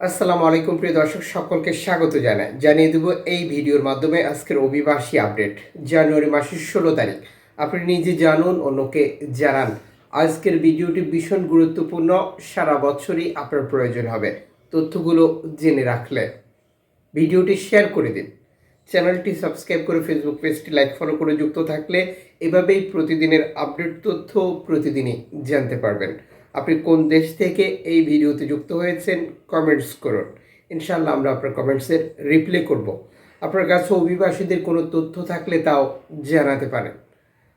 আসসালামু আলাইকুম প্রিয় দর্শক, সকলকে স্বাগত জানাই। জানিয়ে দেব এই ভিডিওর মাধ্যমে আজকের অভিবাসী আপডেট। জানুয়ারি মাসের ষোলো তারিখ। আপনি নিজে জানুন, অন্যকে জানান। আজকের ভিডিওটি ভীষণ গুরুত্বপূর্ণ। সারা বছরই আপনার প্রয়োজন হবে তথ্যগুলো জেনে রাখলে। ভিডিওটি শেয়ার করে দিন। চ্যানেলটি সাবস্ক্রাইব করে ফেসবুক পেজটি লাইক, ফলো করে যুক্ত থাকলে এভাবেই প্রতিদিনের আপডেট তথ্য প্রতিদিনই জানতে পারবেন। আপনি কোন দেশ থেকে এই ভিডিওতে যুক্ত হয়েছেন কমেন্টস করুন। ইনশাল্লাহ আমরা আপনার কমেন্টসের রিপ্লাই করব। আপনার কাছে অভিবাসীদের কোনো তথ্য থাকলে তাও জানাতে পারেন।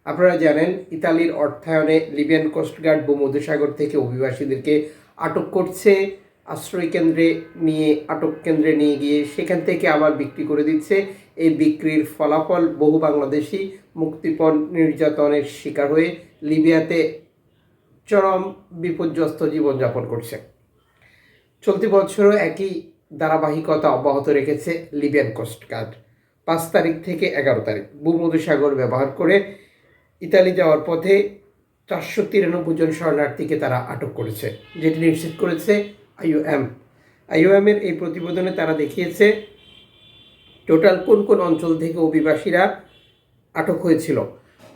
আপনারা জানেন, ইতালির অর্থায়নে লিবিয়ান কোস্টগার্ড ভূমধ্যসাগর থেকে অভিবাসীদেরকে আটক করছে। আশ্রয় কেন্দ্রে নিয়ে, আটক কেন্দ্রে নিয়ে গিয়ে সেখান থেকে আবার বিক্রি করে দিচ্ছে। এই বিক্রির ফলাফল বহু বাংলাদেশি মুক্তিপণ নির্যাতনের শিকার হয়ে লিবিয়াতে চরম বিপর্যস্ত জীবনযাপন করছে। চলতি বছরও একই ধারাবাহিকতা অব্যাহত রেখেছে লিবিয়ান কোস্টগার্ড পাঁচ তারিখ থেকে এগারো তারিখ। ভূমধ্যসাগর ব্যবহার করে ইতালি যাওয়ার পথে চারশো তিরানব্বই জন শরণার্থীকে তারা আটক করেছে, যেটি নিশ্চিত করেছে আইওএম। আইওএমের এই প্রতিবেদনে তারা দেখিয়েছে, টোটাল কোন কোন অঞ্চল থেকে অভিবাসীরা আটক হয়েছিল?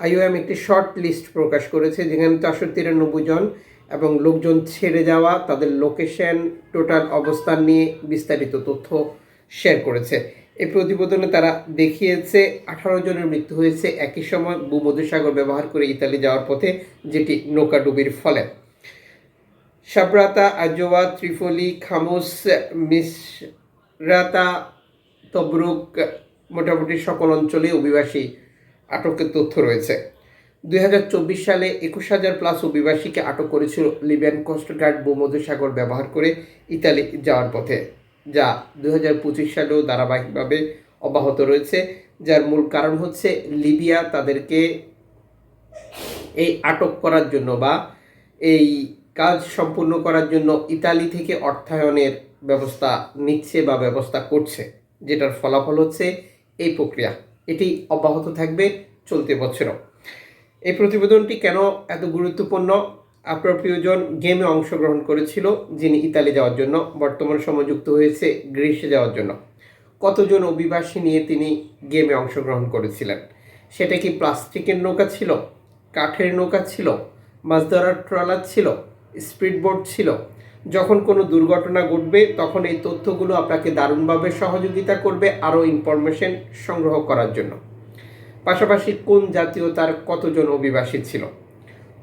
আইওএম একটি শর্ট লিস্ট প্রকাশ করেছে, যেখানে চারশো তিরানব্বই জন এবং লোকজন ছেড়ে যাওয়া, তাদের লোকেশন, টোটাল অবস্থান নিয়ে বিস্তারিত তথ্য শেয়ার করেছে। এই প্রতিবেদনে তারা দেখিয়েছে, আঠারো জনের মৃত্যু হয়েছে একই সময় ভূমধ্যসাগর ব্যবহার করে ইতালি যাওয়ার পথে, যেটি নৌকাডুবির ফলে। সাবরাতা, আজোয়া ত্রিফলি খামুস, মিসরাতা, তবরুক, মোটামুটি সকল অঞ্চলে অভিবাসী আটকের তথ্য রয়েছে। দুই হাজার চব্বিশ সালে একুশ হাজার প্লাস অভিবাসীকে আটক করেছিল লিবিয়ান কোস্টগার্ড ভূমধ্যসাগর ব্যবহার করে ইতালি যাওয়ার পথে, যা দুই হাজার পঁচিশ সালেও ধারাবাহিকভাবে অব্যাহত রয়েছে, যার মূল কারণ হচ্ছে লিবিয়া তাদেরকে এই আটক করার জন্য বা এই কাজ সম্পূর্ণ করার জন্য ইতালি থেকে অর্থায়নের ব্যবস্থা নিচ্ছে বা ব্যবস্থা করছে, যেটার ফলাফল হচ্ছে এই প্রক্রিয়া। এটি অব্যাহত থাকবে চলতি বছরও। এই প্রতিবেদনটি কেন এত গুরুত্বপূর্ণ? আপনার প্রিয়জন গেমে অংশগ্রহণ করেছিল, যিনি ইতালি যাওয়ার জন্য। বর্তমান সময় যুক্ত হয়েছে গ্রিসে যাওয়ার জন্য। কতজন অভিবাসী নিয়ে তিনি গেমে অংশগ্রহণ করেছিলেন? সেটা কি প্লাস্টিকের নৌকা ছিল? কাঠের নৌকা ছিল? মাছ ধরার ট্রলার ছিল? স্পিডবোট ছিল? যখন কোনো দুর্ঘটনা ঘটবে, তখন এই তথ্যগুলো আপনাকে দারুণভাবে সহযোগিতা করবে আরও ইনফরমেশন সংগ্রহ করার জন্য। পাশাপাশি কোন জাতীয়তার কতজন অভিবাসী ছিল?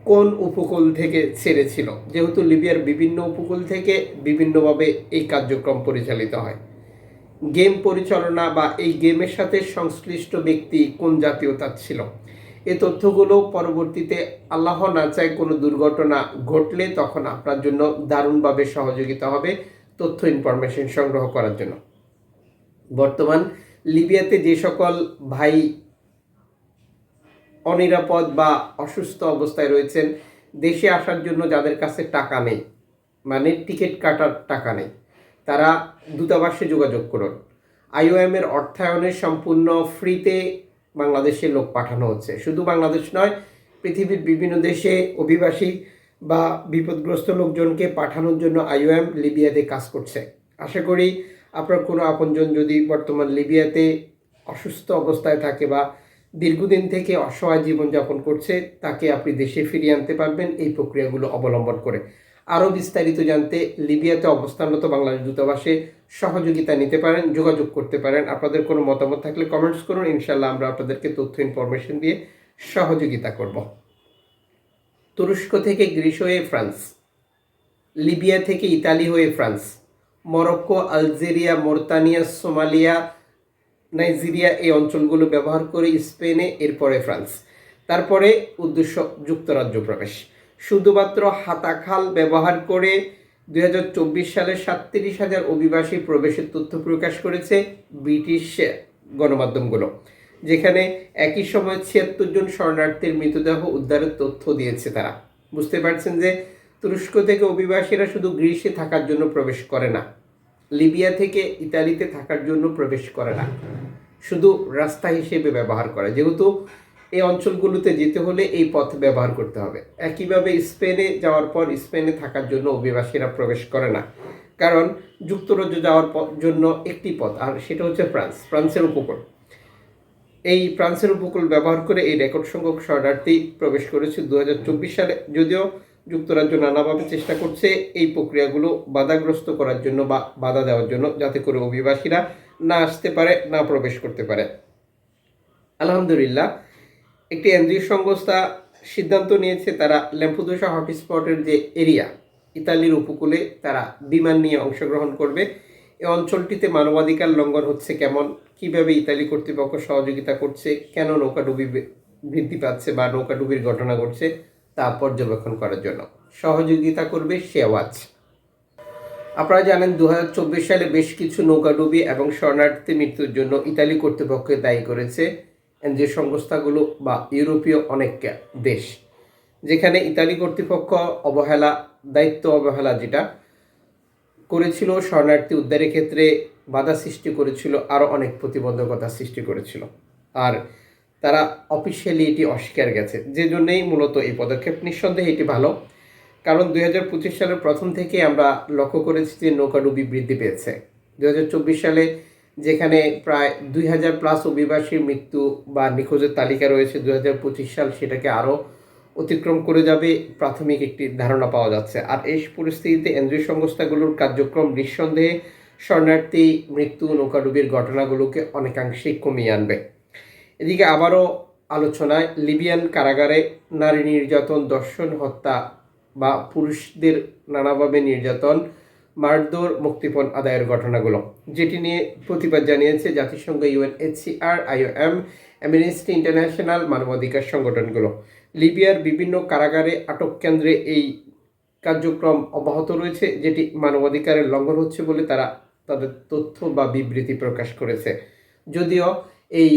কোন উপকূল থেকে ছেড়েছিল? যেহেতু লিবিয়ার বিভিন্ন উপকূল থেকে বিভিন্নভাবে এই কার্যক্রম পরিচালিত হয়। গেম পরিচালনা বা এই গেমের সাথে সংশ্লিষ্ট ব্যক্তি কোন জাতীয়তার ছিল? এই তথ্যগুলো পরবর্তীতে আল্লাহ না চায় কোনো দুর্ঘটনা ঘটলে তখন আপনার জন্য দারুণভাবে সহযোগিতা হবে তথ্য ইনফরমেশন সংগ্রহ করার জন্য। বর্তমান লিবিয়াতে যে সকল ভাই অনিরাপদ বা অসুস্থ অবস্থায় রয়েছেন, দেশে আসার জন্য যাদের কাছে টাকা নেই মানে টিকিট কাটার টাকা নেই, তারা দূতাবাসে যোগাযোগ করুন। আইওএম এর অর্থায়নে সম্পূর্ণ ফ্রিতে বাংলাদেশে লোক পাঠানো হচ্ছে। শুধু বাংলাদেশ নয়, পৃথিবীর বিভিন্ন দেশে অভিবাসী বা বিপদগ্রস্ত লোকজনকে পাঠানোর জন্য আইওএম লিবিয়াতে কাজ করছে। আশা করি আপনার কোনো আপনজন যদি বর্তমান লিবিয়াতে অসুস্থ অবস্থায় থাকে বা দীর্ঘদিন থেকে অসহায় জীবনযাপন করছে, তাকে আপনি দেশে ফিরিয়ে আনতে পারবেন। এই প্রক্রিয়াগুলো অবলম্বন করে আরও বিস্তারিত জানতে লিবিয়াতে অবস্থানরত বাংলাদেশ দূতাবাসে সহযোগিতা নিতে পারেন, যোগাযোগ করতে পারেন। আপনাদের কোনো মতামত থাকলে কমেন্টস করুন। ইনশাল্লাহ আমরা আপনাদেরকে তথ্য ইনফরমেশন দিয়ে সহযোগিতা করব। তুরস্ক থেকে গ্রিস হয়ে ফ্রান্স। লিবিয়া থেকে ইতালি হয়ে France. Morocco, Algeria, Mauritania, Somalia, Nigeria এই অঞ্চলগুলো ব্যবহার করে স্পেনে, এরপরে ফ্রান্স। তারপরে উদ্দেশ্য, যুক্তরাজ্য প্রবেশ। শুধুমাত্র হাতাখাল ব্যবহার করে দুই হাজার চব্বিশ সালে সাতত্রিশ হাজার অভিবাসী প্রবেশের তথ্য প্রকাশ করেছে ব্রিটিশ গণমাধ্যমগুলো, যেখানে একই সময় ছিয়াত্তর জন শরণার্থীর মৃতদেহ উদ্ধারের তথ্য দিয়েছে তারা। বুঝতে পারছেন যে তুরস্ক থেকে অভিবাসীরা শুধু গ্রিসে থাকার জন্য প্রবেশ করে না, লিবিয়া থেকে ইতালিতে থাকার জন্য প্রবেশ করে না, শুধু রাস্তা হিসেবে ব্যবহার করে। যেহেতু এই অঞ্চলগুলোতে যেতে হলে এই পথ ব্যবহার করতে হবে। একইভাবে স্পেনে যাওয়ার পর স্পেনে থাকার জন্য অভিবাসীরা প্রবেশ করে না। কারণ যুক্তরাজ্য যাওয়ার জন্য একটি পথ, আর সেটা হচ্ছে ফ্রান্স, ফ্রান্সের উপকূল। এই ফ্রান্সের উপকূল ব্যবহার করে এই রেকর্ড সংখ্যক শরণার্থী প্রবেশ করেছে দু হাজার চব্বিশ সালে। যদিও যুক্তরাজ্য নানাভাবে চেষ্টা করছে এই প্রক্রিয়াগুলো বাধাগ্রস্ত করার জন্য বা বাধা দেওয়ার জন্য যাতে করে অভিবাসীরা না আসতে পারে, না প্রবেশ করতে পারে। আলহামদুলিল্লাহ একটি এনজিও সংস্থা সিদ্ধান্ত নিয়েছে তারা ল্যাম্পুদোসা হটস্পটের যে এরিয়া, ইতালির উপকূলে তারা বিমান নিয়ে অংশগ্রহণ করবে। এ অঞ্চলটিতে মানবাধিকার লঙ্ঘন হচ্ছে কেমন? কীভাবে ইতালি কর্তৃপক্ষ সহযোগিতা করছে? কেন নৌকাডুবি বৃদ্ধি পাচ্ছে বা নৌকাডুবির ঘটনা ঘটছে তা পর্যবেক্ষণ করার জন্য। সহযোগিতা করবে শেওয়াজ আপনারা জানেন দু হাজার চব্বিশ সালে বেশ কিছু নৌকাডুবি এবং শরণার্থী মৃত্যুর জন্য ইতালি কর্তৃপক্ষ দায়ী করেছে। এনজিও সংস্থাগুলো বা ইউরোপীয় অনেক দেশ, যেখানে ইতালি কর্তৃপক্ষ অবহেলা, দায়িত্ব অবহেলা যেটা করেছিল, শরণার্থী উদ্ধারের ক্ষেত্রে বাধা সৃষ্টি করেছিল আরও অনেক প্রতিবন্ধকতা সৃষ্টি করেছিল। আর তারা অফিসিয়ালি এটি অস্বীকার গেছে। যে জন্যেই মূলত এই পদক্ষেপ নিঃসন্দেহে এটি ভালো। কারণ দুই হাজার পঁচিশ সালের প্রথম থেকে আমরা লক্ষ্য করেছি যে নৌকাডুবি বৃদ্ধি পেয়েছে। দু হাজার চব্বিশ সালে যেখানে প্রায় দুই হাজার প্লাস অভিবাসীর মৃত্যু বা নিখোঁজের তালিকা রয়েছে দু হাজার পঁচিশ সাল, সেটাকে আরও অতিক্রম করে যাবে প্রাথমিক একটি ধারণা পাওয়া যাচ্ছে। আর এই পরিস্থিতিতে এনজিও সংস্থাগুলোর কার্যক্রম নিঃসন্দেহে শরণার্থী মৃত্যু নৌকাডুবির ঘটনাগুলোকে অনেকাংশেই কমিয়ে আনবে। এদিকে আবারও আলোচনায় লিবিয়ান কারাগারে নারী নির্যাতন, দর্শন, হত্যা বা পুরুষদের নানাভাবে নির্যাতন মারধর, মুক্তিপণ আদায়ের ঘটনাগুলো। যেটি নিয়ে প্রতিবাদ জানিয়েছে জাতিসংঘ ইউএনএইচসিআর, আইওএম, অ্যামনেস্টি ইন্টারন্যাশনাল মানবাধিকার সংগঠনগুলো। লিবিয়ার বিভিন্ন কারাগারে আটক কেন্দ্রে এই কার্যক্রম অব্যাহত রয়েছে, যেটি মানবাধিকারের লঙ্ঘন হচ্ছে বলে তারা তাদের তথ্য বা বিবৃতি প্রকাশ করেছে। যদিও এই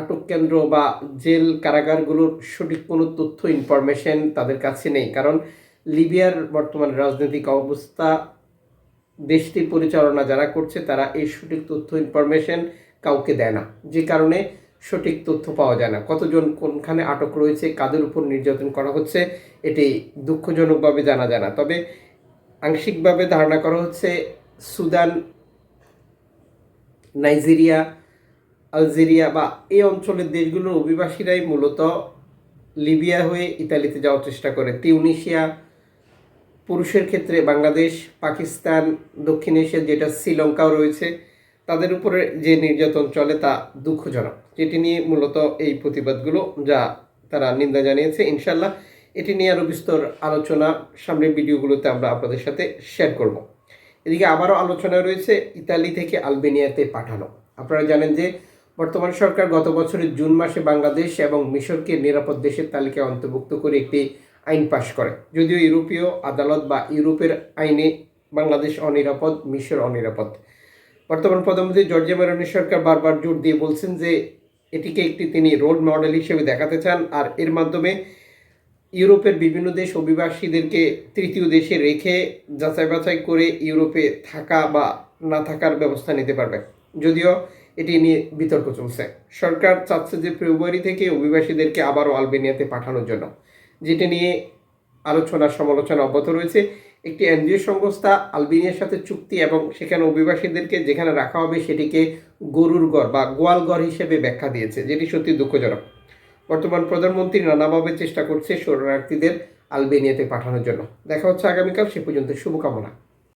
আটক কেন্দ্র বা জেল কারাগারগুলোর সঠিক কোনো তথ্য, ইনফরমেশন তাদের কাছে নেই, কারণ লিবিয়ার বর্তমান রাজনৈতিক অবস্থা দেশটি পরিচালনা যারা করছে, তারা এই সঠিক তথ্য ইনফরমেশন কাউকে দেয় না। যে কারণে সঠিক তথ্য পাওয়া যায় না। কতজন কোনখানে আটক রয়েছে, কাদের উপর নির্যাতন করা হচ্ছে, এটি দুঃখজনকভাবে জানা যায় না। তবে আংশিকভাবে ধারণা করা হচ্ছে, সুদান, নাইজেরিয়া, আলজেরিয়া বা এই অঞ্চলের দেশগুলোর অভিবাসীরাই মূলত লিবিয়া হয়ে ইতালিতে যাওয়ার চেষ্টা করে। তিউনিশিয়া পুরুষের ক্ষেত্রে বাংলাদেশ, পাকিস্তান, দক্ষিণ এশিয়া যেটা শ্রীলঙ্কাও রয়েছে, তাদের উপরে যে নির্যাতন চলে তা দুঃখজনক। যেটি নিয়ে মূলত এই প্রতিবাদগুলো যা তারা নিন্দা জানিয়েছে ইনশাল্লাহ এটি নিয়ে আরও বিস্তর আলোচনা, সামনের ভিডিওগুলোতে আমরা আপনাদের সাথে শেয়ার করব। এদিকে আবারও আলোচনা রয়েছে, ইতালি থেকে আলবেনিয়াতে পাঠানো। আপনারা জানেন যে বর্তমান সরকার গত বছরের জুন মাসে বাংলাদেশ এবং মিশরকে নিরাপদ দেশের তালিকায় অন্তর্ভুক্ত করে একটি আইন পাশ করে। যদিও ইউরোপীয় আদালত বা ইউরোপের আইনে বাংলাদেশ অনিরাপদ, মিশর অনিরাপদ। বর্তমান প্রধানমন্ত্রী জর্জিয়া মেরনের সরকার বারবার জোর দিয়ে বলছেন যে এটিকে একটি তিনি রোল মডেল হিসেবে দেখাতে চান আর এর মাধ্যমে ইউরোপের বিভিন্ন দেশ অভিবাসীদেরকে তৃতীয় দেশে রেখে যাচাই বাছাই করে ইউরোপে থাকা বা না থাকার ব্যবস্থা নিতে পারবে। যদিও এটি নিয়ে বিতর্ক চলছে। সরকার চাচ্ছে যে ফেব্রুয়ারি থেকে অভিবাসীদেরকে আবারও আলবেনিয়াতে পাঠানোর জন্য। যেটি নিয়ে আলোচনা সমালোচনা অব্যাহত রয়েছে। একটি এনজিও সংস্থা আলবেনিয়ার সাথে চুক্তি এবং সেখানে অভিবাসীদেরকে যেখানে রাখা হবে সেটিকে গরুর গড় বা গোয়ালগড় হিসেবে ব্যাখ্যা দিয়েছে, যেটি সত্যি দুঃখজনক। বর্তমান প্রধানমন্ত্রী নানাভাবে চেষ্টা করছে শরণার্থীদের আলবেনিয়াতে পাঠানোর জন্য। দেখা হচ্ছে আগামীকাল, সে পর্যন্ত শুভকামনা।